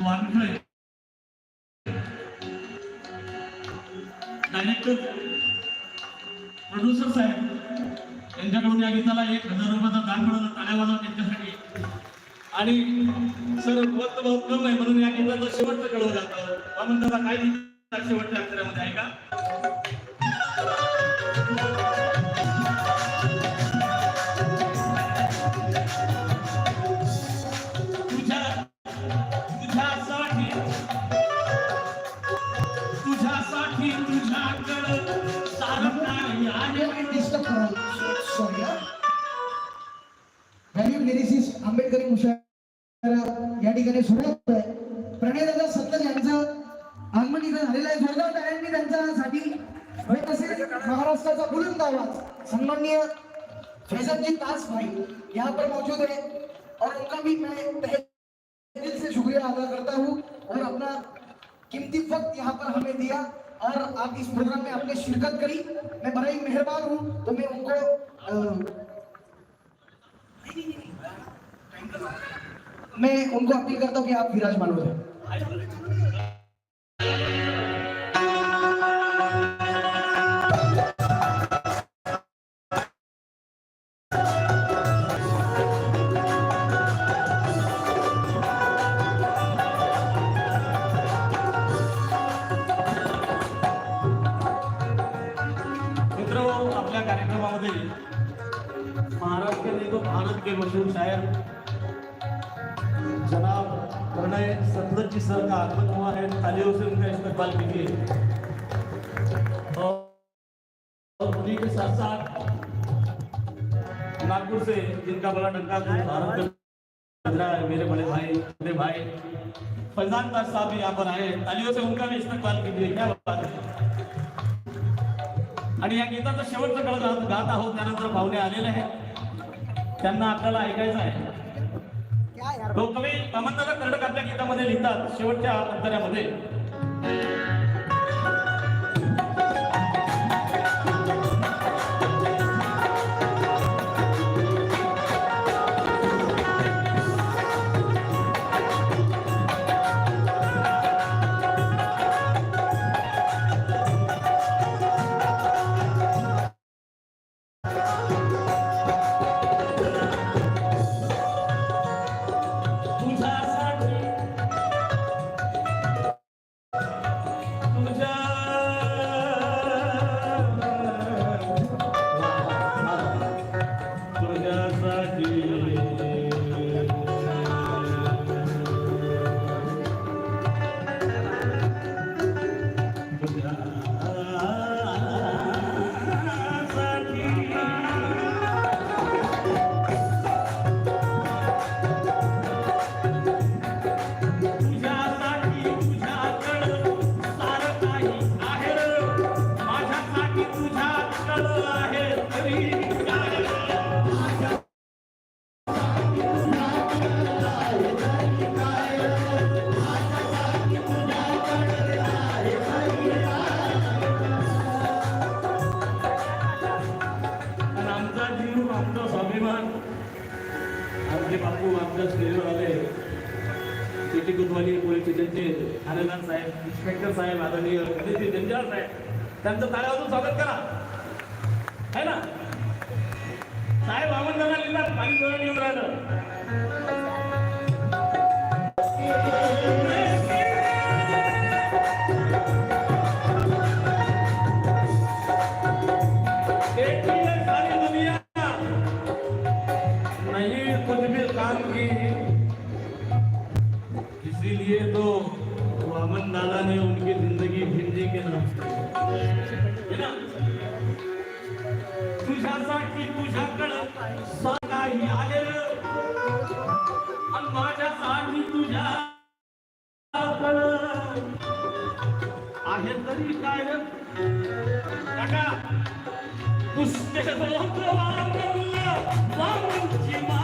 Wankhale director producer साहेब यांच्याकडून या गीताला एक हजार रुपयाचा दान मिळालं टाळ्या वाजवा त्यांच्यासाठी. आणि सर वक्त बहुत कम आहे म्हणून या गीताचं शेवटचं कळवलं जातं. वामन दादा काय शेवटच्या अक्षरामध्ये आहे का? व्हॅल्यू लिरिसिस्ट आंबेडकरी मुशायरा मौजूद है और उनका भी मैं दिल से शुक्रिया अदा करता हूँ और अपना कीमती वक्त यहाँ पर हमें दिया और आप इस प्रोग्राम में आपने शिरकत करी मैं बड़ा ही मेहरबान हूँ तो मैं उनको अ, मैं उनको अपील करता हूँ कि आप विराजमान हो जाए। के मशहूर शायर जनाब प्रणय सतलज जी सर का आगमन हुआ है तालियों से उनका इस्तेमाल कीजिए और उन्हीं के साथ साथ नागपुर से जिनका बड़ा डंका भारत है मेरे बड़े भाई मेरे भाई. फैजान दास साहब भी यहाँ पर आए तालियों से उनका भी इस्तेमाल कीजिए क्या बात है. आणि या गीताचा शेवटचं कळ गात गात आहोत त्यानंतर पाहुणे आलेले आहेत. त्यांना आपल्याला ऐकायचं आहे. तो कवी अमंताचा कर्णक आपल्या गीतामध्ये लिहितात शेवटच्या अंतऱ्यामध्ये स्टेशनचे ठाणेदार साहेब इन्स्पेक्टर साहेब आदरणीय साहेब त्यांचं टाळ्या वाजून स्वागत करा शान की। इसीलिए तो वामन दादा ने उनकी जिंदगी भिंडी के नाम से है ना? तुझ्यासाठी तुझ्याकडं सकाळी आहे रे. आणि माझ्यासाठी तुझ्या आहे तरी काय रे? काका पुष्टे वामन वामनची मा